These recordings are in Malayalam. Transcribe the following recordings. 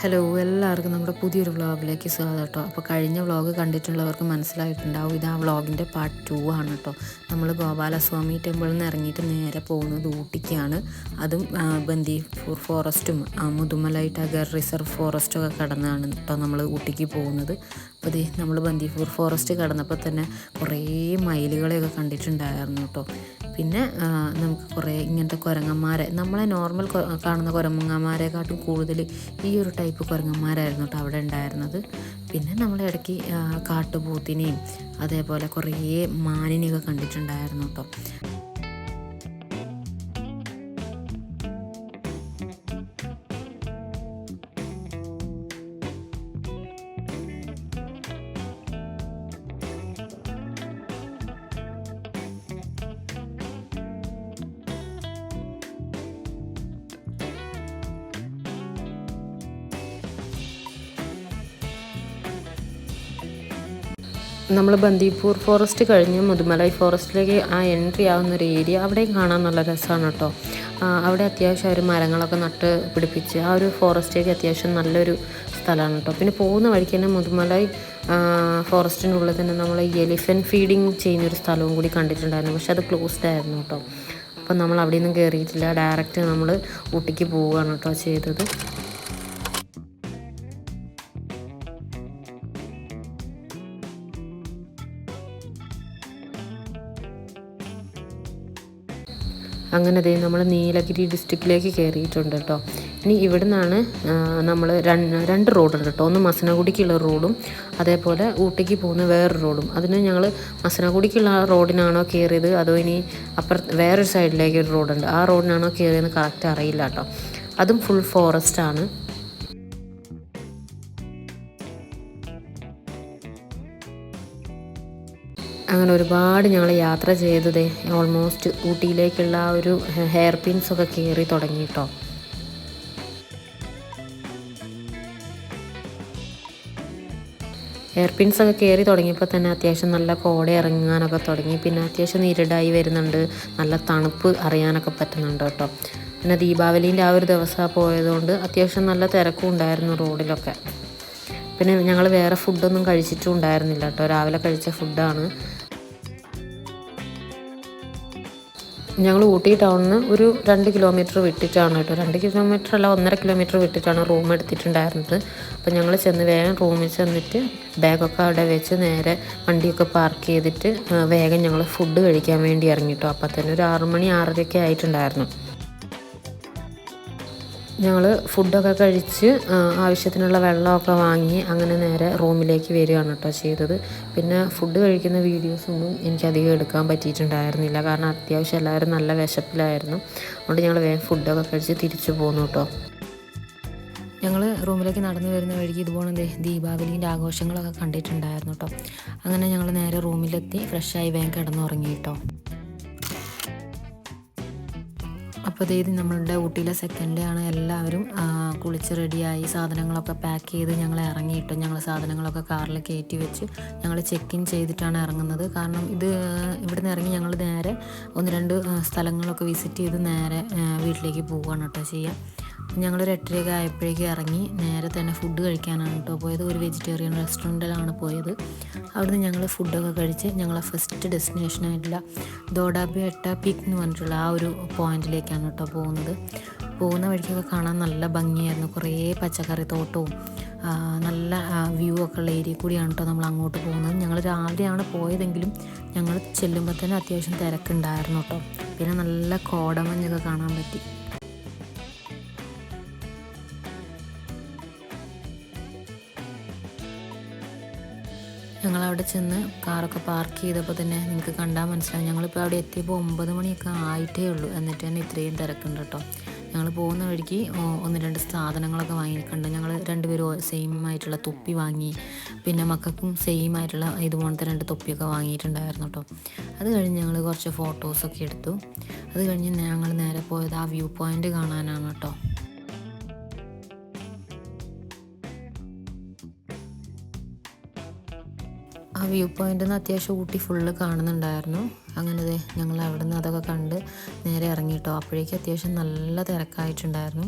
ഹലോ എല്ലാവർക്കും നമ്മുടെ പുതിയൊരു വ്ളോഗിലേക്ക് സ്വാഗതം കേട്ടോ. അപ്പോൾ കഴിഞ്ഞ വ്ളോഗ് കണ്ടിട്ടുള്ളവർക്ക് മനസ്സിലായിട്ടുണ്ടാവും ഇത് ആ വ്ളോഗിന്റെ പാർട്ട് ടു ആണ് കേട്ടോ. നമ്മൾ ഗോപാലസ്വാമി ടെമ്പിളിൽ നിന്ന് ഇറങ്ങിയിട്ട് നേരെ പോകുന്നത് ഊട്ടിക്കാണ്. അതും ആ, ബന്ദിപ്പൂർ ഫോറസ്റ്റും മുതുമലൈ ടഗർ റിസർവ് ഫോറസ്റ്റും ഒക്കെ കടന്നാണ് കേട്ടോ നമ്മൾ ഊട്ടിക്ക് പോകുന്നത്. അപ്പോൾ ഇത് നമ്മൾ ബന്ദിപ്പൂർ ഫോറസ്റ്റ് കടന്നപ്പോൾ തന്നെ കുറേ മയിലുകളെയൊക്കെ കണ്ടിട്ടുണ്ടായിരുന്നു കേട്ടോ. പിന്നെ നമുക്ക് കുറേ ഇങ്ങനത്തെ കുരങ്ങന്മാരെ നമ്മളെ നോർമൽ കാണുന്ന കുരങ്ങന്മാരെക്കാട്ടും കൂടുതൽ ഈ ഒരു ടൈപ്പ് കുരങ്ങന്മാരായിരുന്നു കേട്ടോ അവിടെ ഉണ്ടായിരുന്നത്. പിന്നെ നമ്മൾ ഇടയ്ക്ക് കാട്ടുപോത്തിനെയും അതേപോലെ കുറേ മാനിനെയൊക്കെ കണ്ടിട്ടുണ്ടായിരുന്നു കേട്ടോ. നമ്മൾ ബന്ദിപ്പൂർ ഫോറസ്റ്റ് കഴിഞ്ഞ് മുതുമലൈ ഫോറസ്റ്റിലേക്ക് ആ എൻട്രി ആവുന്ന ഒരു ഏരിയ അവിടെയും കാണാൻ നല്ല രസമാണ് കേട്ടോ. അവിടെ അത്യാവശ്യം ഒരു മരങ്ങളൊക്കെ നട്ട് പിടിപ്പിച്ച് ആ ഒരു ഫോറസ്റ്റിലേക്ക് അത്യാവശ്യം നല്ലൊരു സ്ഥലമാണ് കേട്ടോ. പിന്നെ പോകുന്ന വഴിക്ക് തന്നെ മുതുമലൈ ഫോറസ്റ്റിനുള്ളിൽ തന്നെ നമ്മൾ എലിഫന്റ് ഫീഡിങ് ചെയ്യുന്നൊരു സ്ഥലവും കൂടി കണ്ടിട്ടുണ്ടായിരുന്നു. പക്ഷെ അത് ക്ലോസ്ഡ് ആയിരുന്നു കേട്ടോ. അപ്പം നമ്മൾ അവിടെ നിന്നും കയറിയിട്ടില്ല ഡയറക്റ്റ് നമ്മൾ ഊട്ടിക്ക് പോവുകയാണ് കേട്ടോ ചെയ്തത്. അങ്ങനെ അതേ നമ്മൾ നീലഗിരി ഡിസ്ട്രിക്റ്റിലേക്ക് കയറിയിട്ടുണ്ട് കേട്ടോ ഇനി ഇവിടെ നിന്നാണ് നമ്മൾ രണ്ട് റോഡുണ്ട് കേട്ടോ ഒന്ന് മസനഗുഡിക്കുള്ള റോഡും അതേപോലെ ഊട്ടിക്ക് പോകുന്ന വേറൊരു റോഡും അതിന് ഞങ്ങൾ മസനഗുഡിക്കുള്ള ആ റോഡിനാണോ കയറിയത് അതോ ഇനി അപ്പുറ വേറൊരു സൈഡിലേക്ക് ഒരു റോഡുണ്ട് ആ റോഡിനാണോ കയറിയതെന്ന് കറക്റ്റ് അറിയില്ല കേട്ടോ അതും ഫുൾ ഫോറസ്റ്റ് ആണ്. അങ്ങനെ ഒരുപാട് ഞങ്ങൾ യാത്ര ചെയ്തതേ. ഓൾമോസ്റ്റ് ഊട്ടിയിലേക്കുള്ള ഒരു ഹെയർ പിൻസ് ഒക്കെ കയറി തുടങ്ങി കേട്ടോ ഹെയർ പിൻസ് ഒക്കെ കയറി തുടങ്ങിയപ്പോൾ തന്നെ അത്യാവശ്യം നല്ല കോട ഇറങ്ങാനൊക്കെ തുടങ്ങി. പിന്നെ അത്യാവശ്യം നീരിടായി വരുന്നുണ്ട്. നല്ല തണുപ്പ് അറിയാനൊക്കെ പറ്റുന്നുണ്ട് കേട്ടോ പിന്നെ ദീപാവലീന്റെ ആ ഒരു ദിവസം പോയതുകൊണ്ട് അത്യാവശ്യം നല്ല തിരക്കും ഉണ്ടായിരുന്നു റോഡിലൊക്കെ. പിന്നെ ഞങ്ങൾ വേറെ ഫുഡൊന്നും കഴിച്ചിട്ടും ഉണ്ടായിരുന്നില്ല കേട്ടോ. രാവിലെ കഴിച്ച ഫുഡാണ്. ഞങ്ങൾ ഊട്ടി ടൗണിൽ നിന്ന് ഒരു രണ്ട് കിലോമീറ്റർ വിട്ടിട്ടാണ് കേട്ടോ. രണ്ട് കിലോമീറ്റർ അല്ല ഒന്നര കിലോമീറ്റർ വിട്ടിട്ടാണ് റൂം എടുത്തിട്ടുണ്ടായിരുന്നത്. അപ്പോൾ ഞങ്ങൾ ചെന്ന് വേഗം റൂമിൽ ചെന്നിട്ട് ബാഗൊക്കെ അവിടെ വെച്ച് നേരെ വണ്ടിയൊക്കെ പാർക്ക് ചെയ്തിട്ട് വേഗം ഞങ്ങൾ ഫുഡ് കഴിക്കാൻ വേണ്ടി ഇറങ്ങി കേട്ടോ. അപ്പോൾ തന്നെ ഒരു ആറുമണി ആറരയൊക്കെ ആയിട്ടുണ്ടായിരുന്നു. ഞങ്ങൾ ഫുഡൊക്കെ കഴിച്ച് ആവശ്യത്തിനുള്ള വെള്ളമൊക്കെ വാങ്ങി അങ്ങനെ നേരെ റൂമിലേക്ക് വരികയാണ് കേട്ടോ ചെയ്തത്. പിന്നെ ഫുഡ് കഴിക്കുന്ന വീഡിയോസൊന്നും എനിക്കധികം എടുക്കാൻ പറ്റിയിട്ടുണ്ടായിരുന്നില്ല. കാരണം അത്യാവശ്യം എല്ലാവരും നല്ല വിശപ്പിലായിരുന്നു. അതുകൊണ്ട് ഞങ്ങൾ വേഗം ഫുഡൊക്കെ കഴിച്ച് തിരിച്ചു പോന്നു കേട്ടോ. ഞങ്ങൾ റൂമിലേക്ക് നടന്നു വരുന്ന വഴിക്ക് ഇതുപോലെ ദീപാവലീന്റെ ആഘോഷങ്ങളൊക്കെ കണ്ടിട്ടുണ്ടായിരുന്നു കേട്ടോ. അങ്ങനെ ഞങ്ങൾ നേരെ റൂമിലെത്തി ഫ്രഷായി വേഗം കിടന്നുറങ്ങി കേട്ടോ. അപ്പോൾ ഇത് നമ്മളുടെ ഊട്ടിയിലെ സെക്കൻഡ് ഡേ ആണ്. എല്ലാവരും കുളിച്ച് റെഡിയായി സാധനങ്ങളൊക്കെ പാക്ക് ചെയ്ത് ഞങ്ങൾ ഇറങ്ങിയിട്ട്. ഞങ്ങൾ സാധനങ്ങളൊക്കെ കാറിൽ കയറ്റി വെച്ച് ഞങ്ങൾ ചെക്ക് ഇൻ ചെയ്തിട്ടാണ് ഇറങ്ങുന്നത്. കാരണം ഇത് ഇവിടെ നിന്ന് ഇറങ്ങി ഞങ്ങൾ നേരെ ഒന്ന് രണ്ട് സ്ഥലങ്ങളൊക്കെ വിസിറ്റ് ചെയ്ത് നേരെ വീട്ടിലേക്ക് പോവുകയാണ് കേട്ടോ ചെയ്യുക ഞങ്ങളൊരു എട്ടരയൊക്കെ ആയപ്പോഴേക്ക് ഇറങ്ങി നേരെ തന്നെ ഫുഡ് കഴിക്കാനാണ് കേട്ടോ പോയത്. ഒരു വെജിറ്റേറിയൻ റെസ്റ്റോറന്റിലാണ് പോയത്. അവിടുന്ന് ഞങ്ങൾ ഫുഡൊക്കെ കഴിച്ച് ഞങ്ങളെ ഫസ്റ്റ് ഡെസ്റ്റിനേഷനായിട്ടുള്ള ദോഡാബി എട്ട പീക്ക് എന്ന് പറഞ്ഞിട്ടുള്ള ആ ഒരു പോയിന്റിലേക്കാണ് കേട്ടോ പോകുന്നത്. പോകുന്ന വഴിക്കൊക്കെ കാണാൻ നല്ല ഭംഗിയായിരുന്നു. കുറേ പച്ചക്കറി തോട്ടവും നല്ല വ്യൂ ഒക്കെ ഉള്ള ഏരിയ കൂടിയാണ് കേട്ടോ നമ്മൾ അങ്ങോട്ട് പോകുന്നത്. ഞങ്ങൾ രാവിലെയാണ് പോയതെങ്കിലും ഞങ്ങൾ ചെല്ലുമ്പോൾ തന്നെ അത്യാവശ്യം തിരക്കുണ്ടായിരുന്നു കേട്ടോ. പിന്നെ നല്ല കോടമഞ്ഞൊക്കെ കാണാൻ പറ്റി. ഞങ്ങളവിടെ ചെന്ന് കാറൊക്കെ പാർക്ക് ചെയ്തപ്പോൾ തന്നെ നിങ്ങൾക്ക് കണ്ടാൽ മനസ്സിലാവും. ഞങ്ങളിപ്പോൾ അവിടെ എത്തിയപ്പോൾ ഒമ്പത് മണിയൊക്കെ ആയിട്ടേ ഉള്ളൂ. എന്നിട്ട് തന്നെ ഇത്രയും തിരക്കുണ്ട് കേട്ടോ. ഞങ്ങൾ പോകുന്ന വഴിക്ക് ഒന്ന് രണ്ട് സാധനങ്ങളൊക്കെ വാങ്ങിയിട്ടുണ്ട്. ഞങ്ങൾ രണ്ടുപേരും സെയിം ആയിട്ടുള്ള തൊപ്പി വാങ്ങി. പിന്നെ മക്കൾക്കും സെയിം ആയിട്ടുള്ള ഇതുപോലത്തെ രണ്ട് തൊപ്പിയൊക്കെ വാങ്ങിയിട്ടുണ്ടായിരുന്നു കേട്ടോ. അത് കഴിഞ്ഞ് ഞങ്ങൾ കുറച്ച് ഫോട്ടോസൊക്കെ എടുത്തു. അത് കഴിഞ്ഞ് ഞങ്ങൾ നേരെ പോയത് ആ വ്യൂ പോയിന്റ് കാണാനാണ് കേട്ടോ. വ്യൂ പോയിന്റിൽ നിന്ന് അത്യാവശ്യം ഊട്ടി ഫുള്ള് കാണുന്നുണ്ടായിരുന്നു. അങ്ങനെ ഞങ്ങൾ അവിടെ നിന്ന് അതൊക്കെ കണ്ട് നേരെ ഇറങ്ങിയിട്ടോ അപ്പോഴേക്കും അത്യാവശ്യം നല്ല തിരക്കായിട്ടുണ്ടായിരുന്നു.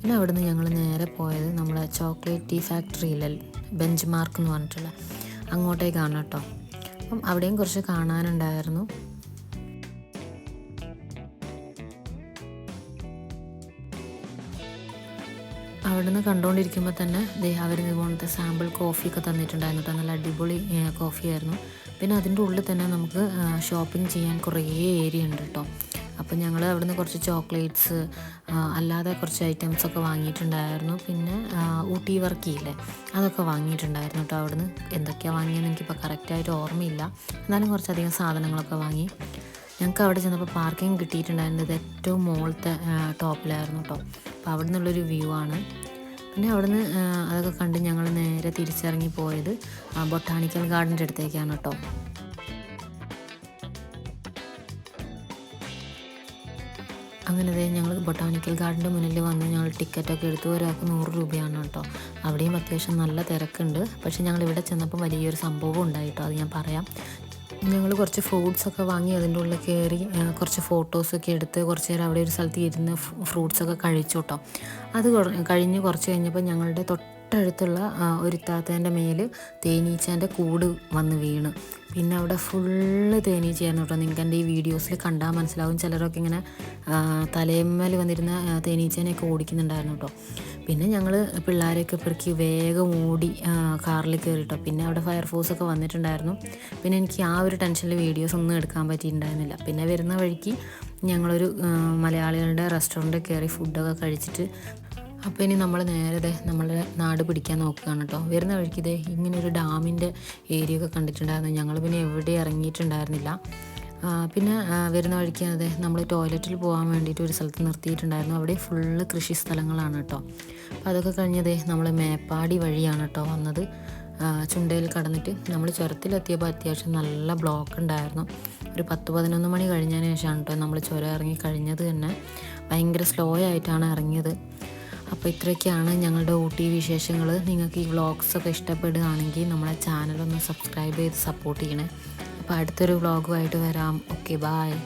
പിന്നെ അവിടെ നിന്ന് ഞങ്ങൾ നേരെ പോയത് നമ്മുടെ ചോക്ലേറ്റ് ടീ ഫാക്ടറിയിലെ ബെഞ്ച് മാർക്ക് എന്ന് പറഞ്ഞിട്ടുള്ള അങ്ങോട്ടേക്കാണ് കേട്ടോ. അപ്പം അവിടെയും കുറച്ച് കാണാനുണ്ടായിരുന്നു. അവിടെ നിന്ന് കണ്ടുകൊണ്ടിരിക്കുമ്പോൾ തന്നെ ദേ അവർ ഇതുപോലത്തെ സാമ്പിൾ കോഫിയൊക്കെ തന്നിട്ടുണ്ടായിരുന്നു. നല്ല അടിപൊളി കോഫിയായിരുന്നു പിന്നെ അതിന്റെ ഉള്ളിൽ തന്നെ നമുക്ക് ഷോപ്പിംഗ് ചെയ്യാൻ കുറേ ഏരിയ ഉണ്ട് കേട്ടോ അപ്പോൾ ഞങ്ങൾ അവിടുന്ന് കുറച്ച് ചോക്ലേറ്റ്സ് അല്ലാതെ കുറച്ച് ഐറ്റംസ് ഒക്കെ വാങ്ങിയിട്ടുണ്ടായിരുന്നു. പിന്നെ ഊട്ടി ഊട്ടി വർക്കിയില്ലേ അതൊക്കെ വാങ്ങിയിട്ടുണ്ടായിരുന്നു കേട്ടോ അവിടുന്ന്. എന്തൊക്കെയാണ് വാങ്ങിയതെന്ന് എനിക്കിപ്പോൾ കറക്റ്റായിട്ട് ഓർമ്മയില്ല. എന്നാലും കുറച്ചധികം സാധനങ്ങളൊക്കെ വാങ്ങി. ഞങ്ങൾക്ക് അവിടെ ചെന്നപ്പോൾ പാർക്കിംഗ് കിട്ടിയിട്ടുണ്ടായിരുന്നത് ഏറ്റവും മുകളിലത്തെ ടോപ്പിലായിരുന്നു കേട്ടോ അപ്പോൾ അവിടെ നിന്നുള്ളൊരു വ്യൂ ആണ്. പിന്നെ അവിടുന്ന് അതൊക്കെ കണ്ട് ഞങ്ങൾ നേരെ തിരിച്ചിറങ്ങി പോയത് ബൊട്ടാണിക്കൽ ഗാർഡന്റെ അടുത്തേക്കാണ് കേട്ടോ. അങ്ങനെ ദേ ഞങ്ങൾ ബൊട്ടാണിക്കൽ ഗാർഡന്റെ മുന്നിൽ വന്ന് ഞങ്ങൾ ടിക്കറ്റൊക്കെ എടുത്തു ഒരാൾക്ക് നൂറ് രൂപയാണ് കേട്ടോ. അവിടെയും അത്യാവശ്യം നല്ല തിരക്കുണ്ട്. പക്ഷേ ഞങ്ങൾ ഇവിടെ ചെന്നപ്പോൾ വലിയൊരു സംഭവം ഉണ്ടായിട്ടോ അത് ഞാൻ പറയാം. ഞങ്ങൾ കുറച്ച് ഫ്രൂട്ട്സ് ഒക്കെ വാങ്ങി അതിന്റെ ഉള്ളിൽ കയറി കുറച്ച് ഫോട്ടോസൊക്കെ എടുത്ത് കുറച്ച് നേരം അവിടെ ഒരു സ്ഥലത്ത് ഇരുന്ന് ഫ്രൂട്ട്സ് ഒക്കെ കഴിച്ചു കേട്ടോ അത് കഴിഞ്ഞ് കുറച്ച് കഴിഞ്ഞപ്പോൾ ഞങ്ങളുടെ തൊട്ടടുത്തുള്ള ഒരു താത്തേന്റെ മേൽ തേനീച്ചേന്റെ കൂട് വന്ന് വീണ്. പിന്നെ അവിടെ ഫുള്ള് തേനീച്ചയായിരുന്നു കേട്ടോ. നിങ്ങൾക്ക് എന്റെ ഈ വീഡിയോസിൽ കണ്ടാൽ മനസ്സിലാവും. ചിലരൊക്കെ ഇങ്ങനെ തലയമ്മൽ വന്നിരുന്ന തേനീച്ചേനെയൊക്കെ ഓടിക്കുന്നുണ്ടായിരുന്നു കേട്ടോ. പിന്നെ ഞങ്ങൾ പിള്ളേരെയൊക്കെ പെറുക്കി വേഗം ഓടി കാറിൽ കയറിട്ടോ പിന്നെ അവിടെ ഫയർഫോഴ്സൊക്കെ വന്നിട്ടുണ്ടായിരുന്നു. പിന്നെ എനിക്ക് ആ ഒരു ടെൻഷനിൽ വീഡിയോസ് ഒന്നും എടുക്കാൻ പറ്റിയിട്ടുണ്ടായിരുന്നില്ല. പിന്നെ വരുന്ന വഴിക്ക് ഞങ്ങളൊരു മലയാളികളുടെ റെസ്റ്റോറന്റിൽ കയറി ഫുഡൊക്കെ കഴിച്ചിട്ട് അപ്പോൾ ഇനി നമ്മൾ നേരെ നമ്മളെ നാട് പിടിക്കാൻ നോക്കുകയാണ് കേട്ടോ വരുന്ന വഴിക്ക് ഇതേ ഇങ്ങനെ ഒരു ഡാമിന്റെ ഏരിയ ഒക്കെ കണ്ടിട്ടുണ്ടായിരുന്നു. ഞങ്ങൾ പിന്നെ എവിടെ ഇറങ്ങിയിട്ടുണ്ടായിരുന്നില്ല. പിന്നെ വരുന്ന വഴിക്ക് അതെ നമ്മൾ ടോയ്ലറ്റിൽ പോകാൻ വേണ്ടിയിട്ട് ഒരു സ്ഥലത്ത് നിർത്തിയിട്ടുണ്ടായിരുന്നു. അവിടെ ഫുള്ള് കൃഷി സ്ഥലങ്ങളാണ് കേട്ടോ അപ്പോൾ അതൊക്കെ കഴിഞ്ഞതേ നമ്മൾ മേപ്പാടി വഴിയാണ് കേട്ടോ വന്നത്. ചുണ്ടയിൽ കടന്നിട്ട് നമ്മൾ ചുരത്തിലെത്തിയപ്പോൾ അത്യാവശ്യം നല്ല ബ്ലോക്ക് ഉണ്ടായിരുന്നു. ഒരു പത്ത് പതിനൊന്ന് മണി കഴിഞ്ഞതിന് ശേഷമാണ് കേട്ടോ നമ്മൾ ചുരം ഇറങ്ങി കഴിഞ്ഞത് തന്നെ. ഭയങ്കര സ്ലോ ആയിട്ടാണ് ഇറങ്ങിയത്. അപ്പോൾ ഇത്രയൊക്കെയാണ് ഞങ്ങളുടെ ഊട്ടി വിശേഷങ്ങൾ നിങ്ങൾക്ക് ഈ വ്ളോഗ്സൊക്കെ ഇഷ്ടപ്പെടുകയാണെങ്കിൽ നമ്മളെ ചാനലൊന്ന് സബ്സ്ക്രൈബ് ചെയ്ത് സപ്പോർട്ട് ചെയ്യണേ. അപ്പോൾ അടുത്തൊരു വ്ളോഗുമായിട്ട് വരാം. Okay bye